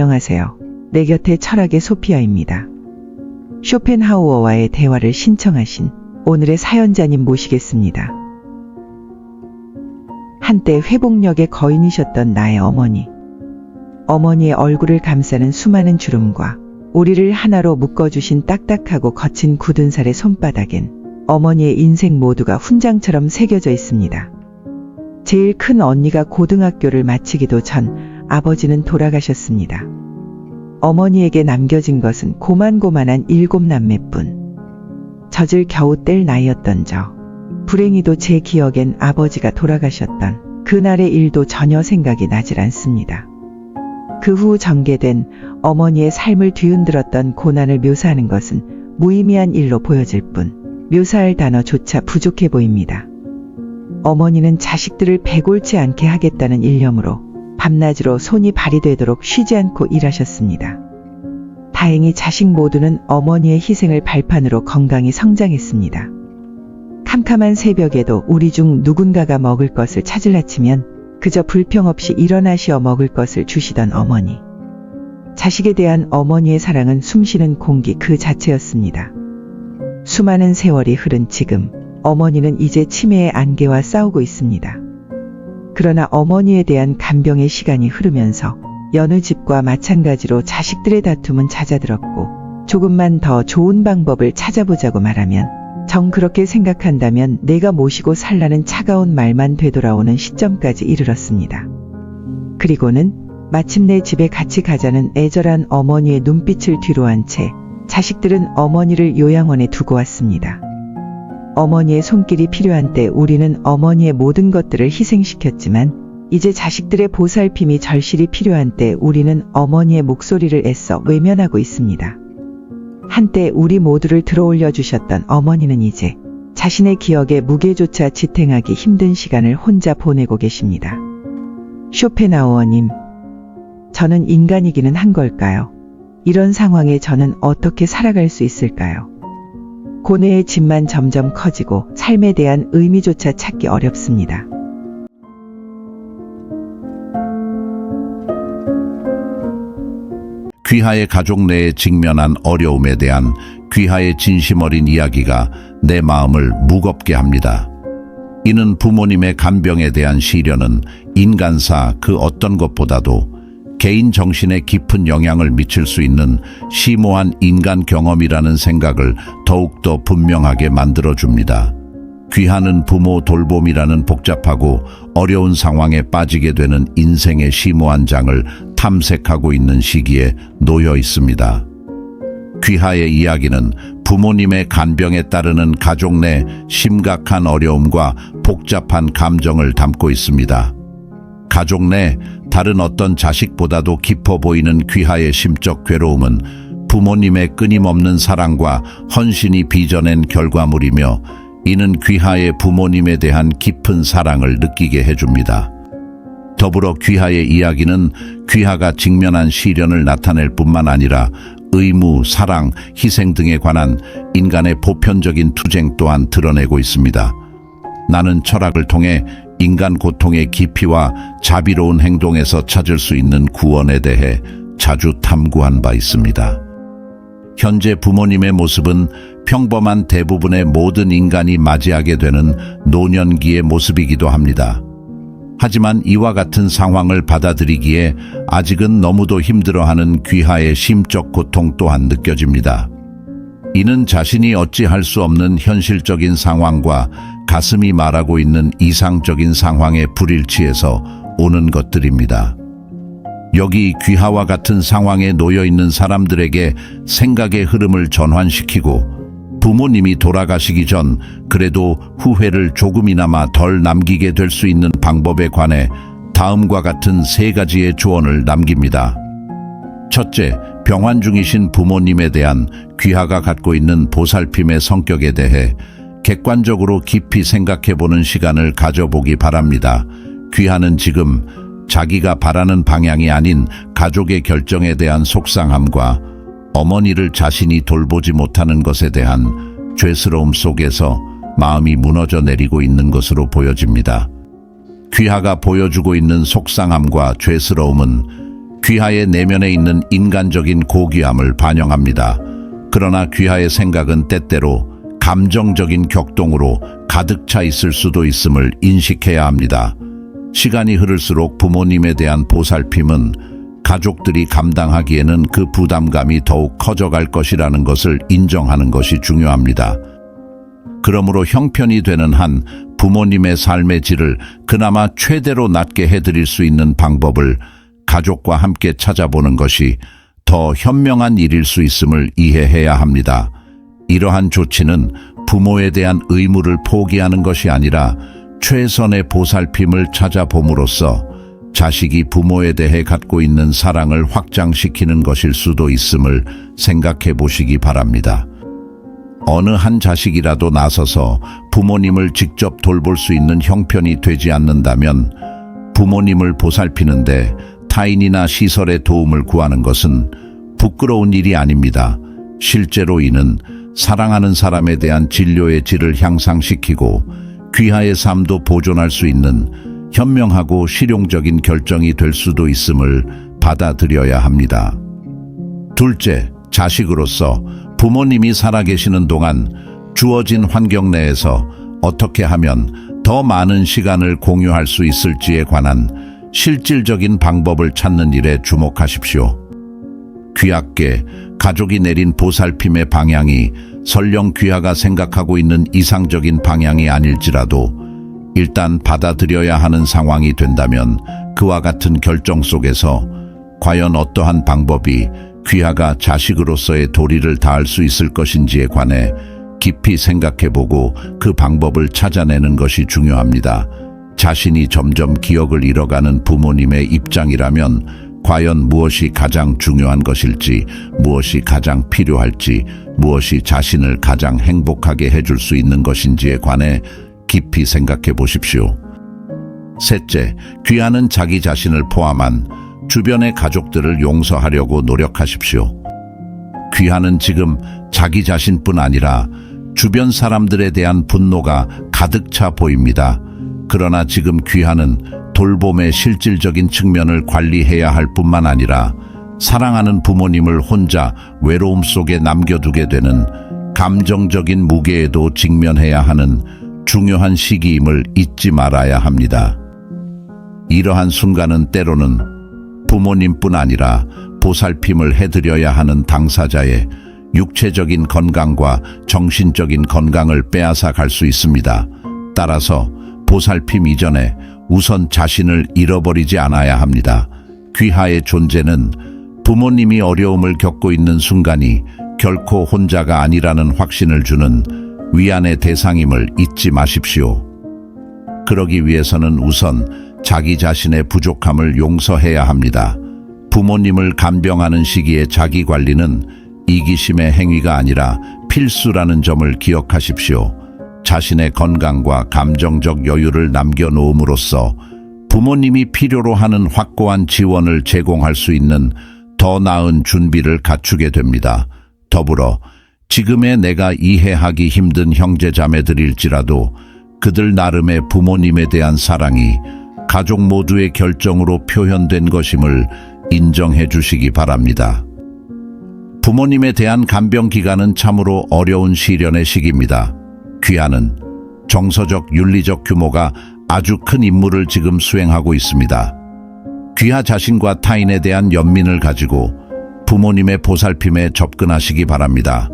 안녕하세요. 내 곁에 철학의 소피아입니다. 쇼펜하우어와의 대화를 신청하신 오늘의 사연자님 모시겠습니다. 한때 회복력의 거인이셨던 나의 어머니. 어머니의 얼굴을 감싸는 수많은 주름과 우리를 하나로 묶어주신 딱딱하고 거친 굳은 살의 손바닥엔 어머니의 인생 모두가 훈장처럼 새겨져 있습니다. 제일 큰 언니가 고등학교를 마치기도 전 아버지는 돌아가셨습니다. 어머니에게 남겨진 것은 고만고만한 일곱 남매뿐. 젖을 겨우 뗄 나이였던 저. 불행히도 제 기억엔 아버지가 돌아가셨던 그날의 일도 전혀 생각이 나질 않습니다. 그 후 전개된 어머니의 삶을 뒤흔들었던 고난을 묘사하는 것은 무의미한 일로 보여질 뿐 묘사할 단어조차 부족해 보입니다. 어머니는 자식들을 배골치 않게 하겠다는 일념으로 밤낮으로 손이 발휘되도록 쉬지 않고 일하셨습니다. 다행히 자식 모두는 어머니의 희생을 발판으로 건강히 성장했습니다. 캄캄한 새벽에도 우리 중 누군가가 먹을 것을 찾으려 치면 그저 불평 없이 일어나시어 먹을 것을 주시던 어머니. 자식에 대한 어머니의 사랑은 숨쉬는 공기 그 자체였습니다. 수많은 세월이 흐른 지금 어머니는 이제 치매의 안개와 싸우고 있습니다. 그러나 어머니에 대한 간병의 시간이 흐르면서 여느 집과 마찬가지로 자식들의 다툼은 잦아들었고 조금만 더 좋은 방법을 찾아보자고 말하면 정 그렇게 생각한다면 내가 모시고 살라는 차가운 말만 되돌아오는 시점까지 이르렀습니다. 그리고는 마침내 집에 같이 가자는 애절한 어머니의 눈빛을 뒤로한 채 자식들은 어머니를 요양원에 두고 왔습니다. 어머니의 손길이 필요한 때 우리는 어머니의 모든 것들을 희생시켰지만 이제 자식들의 보살핌이 절실히 필요한 때 우리는 어머니의 목소리를 애써 외면하고 있습니다. 한때 우리 모두를 들어올려 주셨던 어머니는 이제 자신의 기억에 무게조차 지탱하기 힘든 시간을 혼자 보내고 계십니다. 쇼펜하우어님, 저는 인간이기는 한 걸까요? 이런 상황에 저는 어떻게 살아갈 수 있을까요? 고뇌의 짐만 점점 커지고 삶에 대한 의미조차 찾기 어렵습니다. 귀하의 가족 내에 직면한 어려움에 대한 귀하의 진심 어린 이야기가 내 마음을 무겁게 합니다. 이는 부모님의 간병에 대한 시련은 인간사 그 어떤 것보다도 개인 정신에 깊은 영향을 미칠 수 있는 심오한 인간 경험이라는 생각을 더욱더 분명하게 만들어줍니다. 귀하는 부모 돌봄이라는 복잡하고 어려운 상황에 빠지게 되는 인생의 심오한 장을 탐색하고 있는 시기에 놓여 있습니다. 귀하의 이야기는 부모님의 간병에 따르는 가족 내 심각한 어려움과 복잡한 감정을 담고 있습니다. 가족 내 다른 어떤 자식보다도 깊어 보이는 귀하의 심적 괴로움은 부모님의 끊임없는 사랑과 헌신이 빚어낸 결과물이며 이는 귀하의 부모님에 대한 깊은 사랑을 느끼게 해줍니다. 더불어 귀하의 이야기는 귀하가 직면한 시련을 나타낼 뿐만 아니라 의무, 사랑, 희생 등에 관한 인간의 보편적인 투쟁 또한 드러내고 있습니다. 나는 철학을 통해 인간 고통의 깊이와 자비로운 행동에서 찾을 수 있는 구원에 대해 자주 탐구한 바 있습니다. 현재 부모님의 모습은 평범한 대부분의 모든 인간이 맞이하게 되는 노년기의 모습이기도 합니다. 하지만 이와 같은 상황을 받아들이기에 아직은 너무도 힘들어하는 귀하의 심적 고통 또한 느껴집니다. 이는 자신이 어찌할 수 없는 현실적인 상황과 가슴이 말하고 있는 이상적인 상황의 불일치에서 오는 것들입니다. 여기 귀하와 같은 상황에 놓여 있는 사람들에게 생각의 흐름을 전환시키고 부모님이 돌아가시기 전 그래도 후회를 조금이나마 덜 남기게 될 수 있는 방법에 관해 다음과 같은 세 가지의 조언을 남깁니다. 첫째, 병환 중이신 부모님에 대한 귀하가 갖고 있는 보살핌의 성격에 대해 객관적으로 깊이 생각해 보는 시간을 가져보기 바랍니다. 귀하는 지금 자기가 바라는 방향이 아닌 가족의 결정에 대한 속상함과 어머니를 자신이 돌보지 못하는 것에 대한 죄스러움 속에서 마음이 무너져 내리고 있는 것으로 보여집니다. 귀하가 보여주고 있는 속상함과 죄스러움은 귀하의 내면에 있는 인간적인 고귀함을 반영합니다. 그러나 귀하의 생각은 때때로 감정적인 격동으로 가득 차 있을 수도 있음을 인식해야 합니다. 시간이 흐를수록 부모님에 대한 보살핌은 가족들이 감당하기에는 그 부담감이 더욱 커져갈 것이라는 것을 인정하는 것이 중요합니다. 그러므로 형편이 되는 한 부모님의 삶의 질을 그나마 최대로 낮게 해드릴 수 있는 방법을 가족과 함께 찾아보는 것이 더 현명한 일일 수 있음을 이해해야 합니다. 이러한 조치는 부모에 대한 의무를 포기하는 것이 아니라 최선의 보살핌을 찾아봄으로써 자식이 부모에 대해 갖고 있는 사랑을 확장시키는 것일 수도 있음을 생각해 보시기 바랍니다. 어느 한 자식이라도 나서서 부모님을 직접 돌볼 수 있는 형편이 되지 않는다면 부모님을 보살피는데 타인이나 시설의 도움을 구하는 것은 부끄러운 일이 아닙니다. 실제로 이는 사랑하는 사람에 대한 진료의 질을 향상시키고 귀하의 삶도 보존할 수 있는 현명하고 실용적인 결정이 될 수도 있음을 받아들여야 합니다. 둘째, 자식으로서 부모님이 살아계시는 동안 주어진 환경 내에서 어떻게 하면 더 많은 시간을 공유할 수 있을지에 관한 실질적인 방법을 찾는 일에 주목하십시오. 귀하께 가족이 내린 보살핌의 방향이 설령 귀하가 생각하고 있는 이상적인 방향이 아닐지라도 일단 받아들여야 하는 상황이 된다면 그와 같은 결정 속에서 과연 어떠한 방법이 귀하가 자식으로서의 도리를 다할 수 있을 것인지에 관해 깊이 생각해보고 그 방법을 찾아내는 것이 중요합니다. 자신이 점점 기억을 잃어가는 부모님의 입장이라면 과연 무엇이 가장 중요한 것일지, 무엇이 가장 필요할지, 무엇이 자신을 가장 행복하게 해줄 수 있는 것인지에 관해 깊이 생각해 보십시오. 셋째, 귀하는 자기 자신을 포함한 주변의 가족들을 용서하려고 노력하십시오. 귀하는 지금 자기 자신뿐 아니라 주변 사람들에 대한 분노가 가득 차 보입니다. 그러나 지금 귀하는 돌봄의 실질적인 측면을 관리해야 할 뿐만 아니라 사랑하는 부모님을 혼자 외로움 속에 남겨두게 되는 감정적인 무게에도 직면해야 하는 중요한 시기임을 잊지 말아야 합니다. 이러한 순간은 때로는 부모님뿐 아니라 보살핌을 해드려야 하는 당사자의 육체적인 건강과 정신적인 건강을 빼앗아 갈 수 있습니다. 따라서 보살핌 이전에 우선 자신을 잃어버리지 않아야 합니다. 귀하의 존재는 부모님이 어려움을 겪고 있는 순간이 결코 혼자가 아니라는 확신을 주는 위안의 대상임을 잊지 마십시오. 그러기 위해서는 우선 자기 자신의 부족함을 용서해야 합니다. 부모님을 간병하는 시기에 자기 관리는 이기심의 행위가 아니라 필수라는 점을 기억하십시오. 자신의 건강과 감정적 여유를 남겨놓음으로써 부모님이 필요로 하는 확고한 지원을 제공할 수 있는 더 나은 준비를 갖추게 됩니다. 더불어 지금의 내가 이해하기 힘든 형제자매들일지라도 그들 나름의 부모님에 대한 사랑이 가족 모두의 결정으로 표현된 것임을 인정해 주시기 바랍니다. 부모님에 대한 간병 기간은 참으로 어려운 시련의 시기입니다. 귀하는 정서적 윤리적 규모가 아주 큰 임무를 지금 수행하고 있습니다. 귀하 자신과 타인에 대한 연민을 가지고 부모님의 보살핌에 접근하시기 바랍니다.